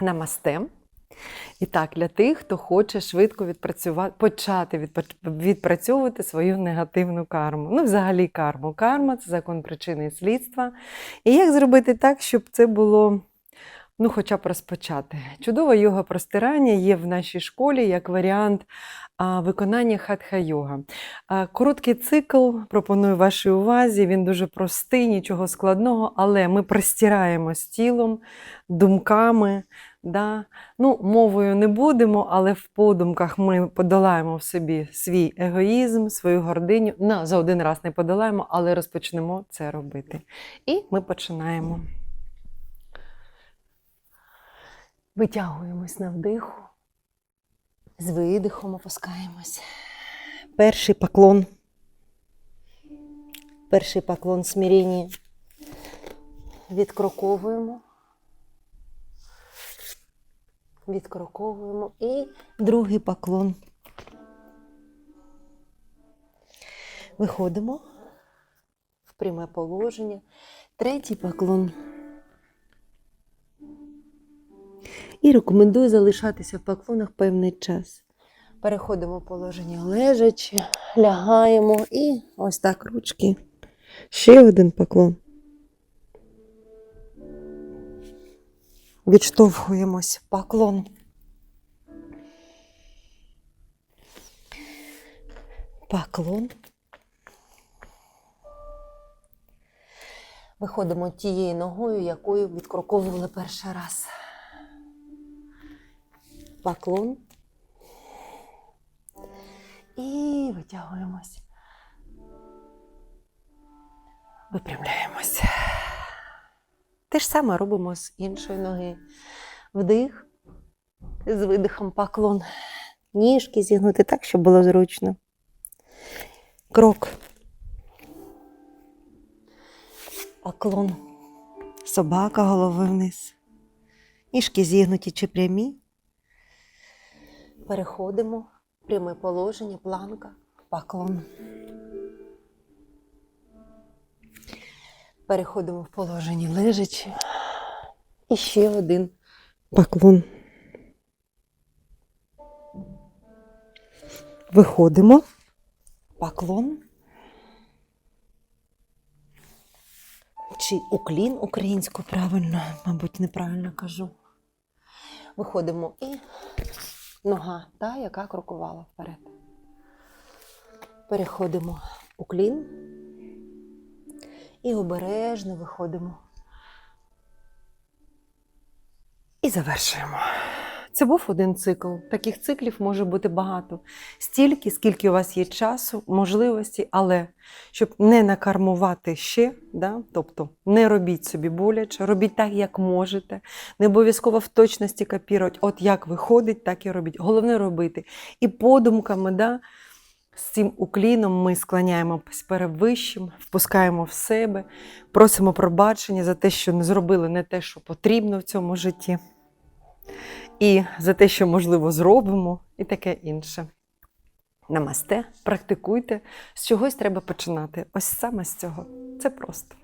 Намасте. І так, для тих, хто хоче швидко відпрацювати, почати відпра- відпрацьовувати свою негативну карму. Ну, взагалі, карму. Карма це закон причини і слідства. І як зробити так, щоб це було, ну, хоча б розпочати? Чудова йога простирання є в нашій школі як варіант виконання хатха-йога. Короткий цикл пропоную вашій увазі. Він дуже простий, нічого складного, але ми простираємось тілом, думками. Да? Ну, мовою не будемо, але в подумках ми подолаємо в собі свій егоїзм, свою гординю. Ну, за один раз не подолаємо, але розпочнемо це робити. І ми починаємо. Витягуємось на вдиху. З видихом опускаємось. Перший поклон. Перший поклон смиріння. Відкроковуємо. Відкроковуємо. І другий поклон. Виходимо в пряме положення. Третій поклон. І рекомендую залишатися в поклонах певний час. Переходимо в положення лежачи, лягаємо і ось так ручки. Ще один поклон. Відштовхуємось поклон. Поклон. Виходимо тією ногою, якою відкроковували перший раз. Поклон. І витягуємось. Випрямляємось. Те ж саме робимо з іншої ноги. Вдих, з видихом поклон. Ніжки зігнути так, щоб було зручно. Крок. Поклон. Собака голови вниз. Ніжки зігнуті чи прямі. Переходимо. в Пряме положення, планка, поклон. Переходимо в положення лежачи. І ще один поклон. Виходимо. Поклон. Чи уклін українською правильно, мабуть, неправильно кажу. Виходимо і нога та, яка крокувала вперед. Переходимо у клін і обережно виходимо. І завершуємо. Це був один цикл. Таких циклів може бути багато. Стільки, скільки у вас є часу, можливості, але щоб не накармувати ще, да? тобто не робіть собі боляче, робіть так, як можете. Не обов'язково в точності копірувати, от як виходить, так і робіть. Головне робити. І подумками, да? з цим укліном ми склоняємось перед вищим, впускаємо в себе, просимо пробачення за те, що не зробили не те, що потрібно в цьому житті, і за те, що, можливо, зробимо, і таке інше. Намасте, практикуйте. З чогось треба починати. Ось саме з цього. Це просто.